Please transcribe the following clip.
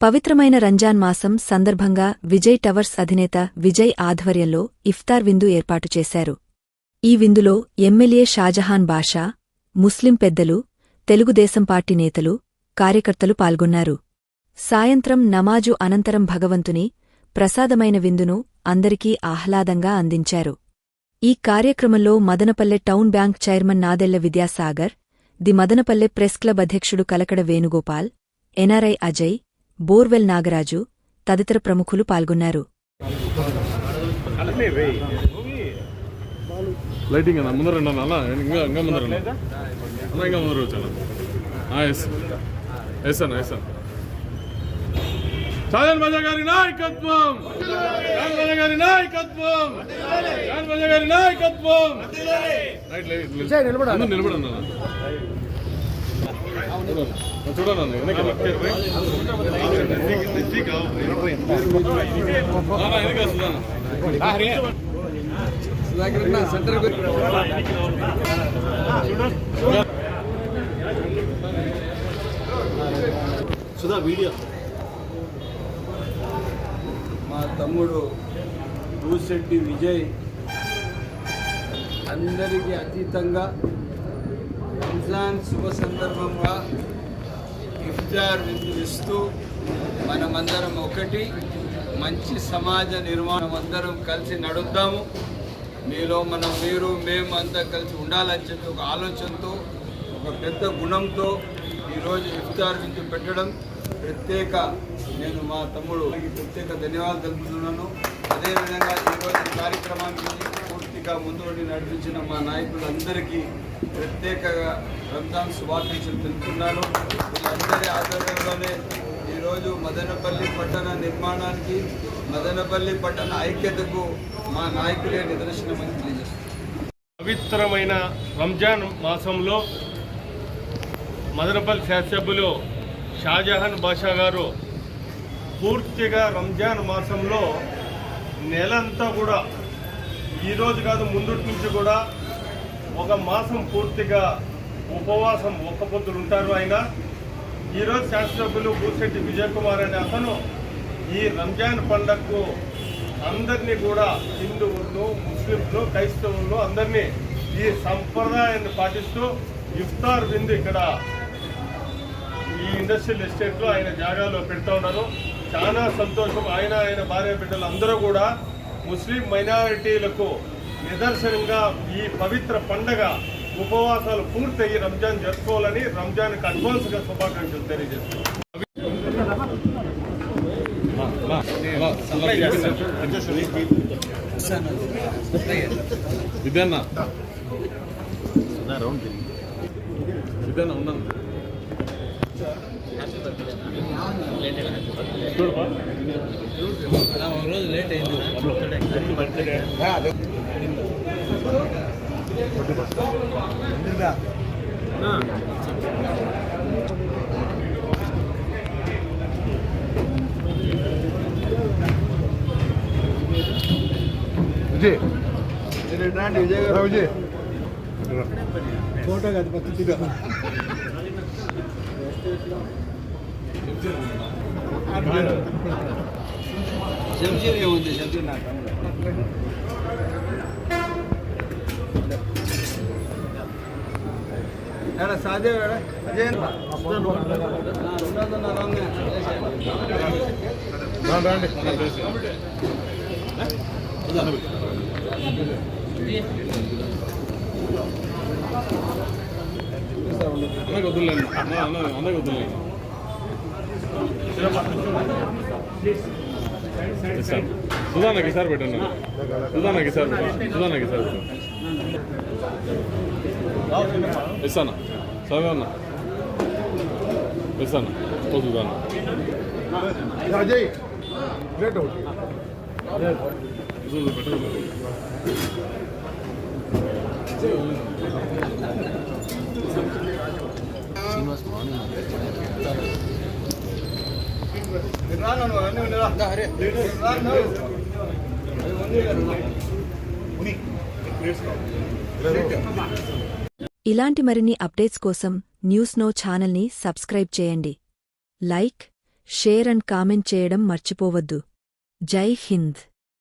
పవిత్రమైన రంజాన్ మాసం సందర్భంగా విజయ్ టవర్స్ అధినేత విజయ్ ఆధ్వర్యంలో ఇఫ్తార్ విందు ఏర్పాటు చేశారు. ఈ విందులో ఎమ్మెల్యే షాజహాన్ బాషా ముస్లిం పెద్దలు తెలుగుదేశం పార్టీ నేతలు కార్యకర్తలు పాల్గొన్నారు. సాయంత్రం నమాజు అనంతరం భగవంతుని ప్రసాదమైన విందును అందరికీ ఆహ్లాదంగా అందించారు. ఈ కార్యక్రమంలో Madanapalle town bank chairman Nadella Vidyasagar the Madanapalle press club అధ్యక్షుడు కలకడ వేణుగోపాల్ ఎన్ఆర్ఐ అజయ్ బోర్వెల్ నాగరాజు తదితర ప్రముఖులు పాల్గొన్నారు. లైటింగ్ అన్న ముందర ఇంకా ఇంకా ముందర రండి. అన్న ఇంకా ముందర వచ్చాను. ఎస్. ఎస్ అన్న ఎస్ అన్న. సాజన్ బజా గారి నాయకత్వం! గారి గారి సుధా వీడియో మా తమ్ముడు భూశెట్టి విజయ్ అందరికీ అతీతంగా రంజాన్ శుభ సందర్భంగా ఇఫ్తార్ విందు ఇస్తూ మనమందరం ఒకటి మంచి సమాజ నిర్మాణం అందరం కలిసి నడుద్దాము. మీలో మనం మీరు మేము అంతా కలిసి ఉండాలని చెప్పి ఒక ఆలోచనతో ఒక పెద్ద గుణంతో ఈరోజు ఇఫ్తార్ విందు పెట్టడం. ప్రత్యేక నేను మా తమ్ముడు ప్రత్యేక ధన్యవాదాలు తెలుపుతున్నాను. అదేవిధంగా ఈరోజు ఈ కార్యక్రమానికి పూర్తిగా ముందుండి నడిపించిన మా నాయకులందరికీ ప్రత్యేకంగా రంజాన్ శుభాకాంక్షలు తెలుపుతున్నాను. వీళ్ళందరి ఆధ్వర్యంలోనే ఈరోజు మదనపల్లి పట్టణ నిర్మాణానికి మదనపల్లి పట్టణ ఐక్యతకు మా నాయకులే నిదర్శనమని తెలియజేస్తున్నాను పవిత్రమైన రంజాన్ మాసంలో మదనపల్లి శాసభ్యులు షాజహాన్ బాషా గారు పూర్తిగా రంజాన్ మాసంలో నెలంతా కూడా ఈరోజు కాదు ముందు నుంచి కూడా ఒక మాసం పూర్తిగా ఉపవాసం ఒక్క పొద్దులు ఉంటారు ఆయన. ఈరోజు శాసనసభ్యులు భూశెట్టి విజయ్ కుమార్ అనే అతను ఈ రంజాన్ పండగకు అందరినీ కూడా హిందువులను ముస్లింలు క్రైస్తవులు అందరినీ ఈ సంప్రదాయాన్ని పాటిస్తూ ఇఫ్తార్ విందు ఇక్కడ ఈ ఇండస్ట్రియల్ ఎస్టేట్లో ఆయన జాగాలో పెడుతూ ఉన్నారు. చాలా సంతోషం. ఆయన ఆయన భార్య బిడ్డలు అందరూ కూడా ముస్లిం మైనారిటీలకు నిదర్శనంగా ఈ పవిత్ర పండగ ఉపవాసాలు పూర్తయ్యి రంజాన్ జరుపుకోవాలని రంజాన్కి అడ్వాన్స్గా శుభాకాంక్షలు తెలియజేస్తున్నాను ఉన్నాను. చూడపా విజయ్ రండి విజయ్ గారు విజయ్ ఫోటో కాదు పక్కన శంషీర్ ఏముంది శంషీర్ నా తమ్ముడు ఏడా సాధ్యం ఏడా అజయ్ ఉండదన్న రామ్నే రండి అన్నకు వద్దులేండి అన్న అన్న అన్నకు వద్దులేండి సార్ సుధానాకి సార్ పెట్టండి. సుధానాకి సార్ పెట్టండి. సుధానాకి సార్ పెట్టండి. ఇస్తానా? సరే అన్న ఇస్తానా? ఓ సుధానా. అజయ్ ప్లేట్ ఒకటి. చూడు, పెట్టండి. ఇలాంటి మరిన్ని అప్డేట్స్ కోసం న్యూస్ నో ఛానల్ని సబ్స్క్రైబ్ చేయండి. లైక్ షేర్ అండ్ కామెంట్ చేయడం మర్చిపోవద్దు. జై హింద్.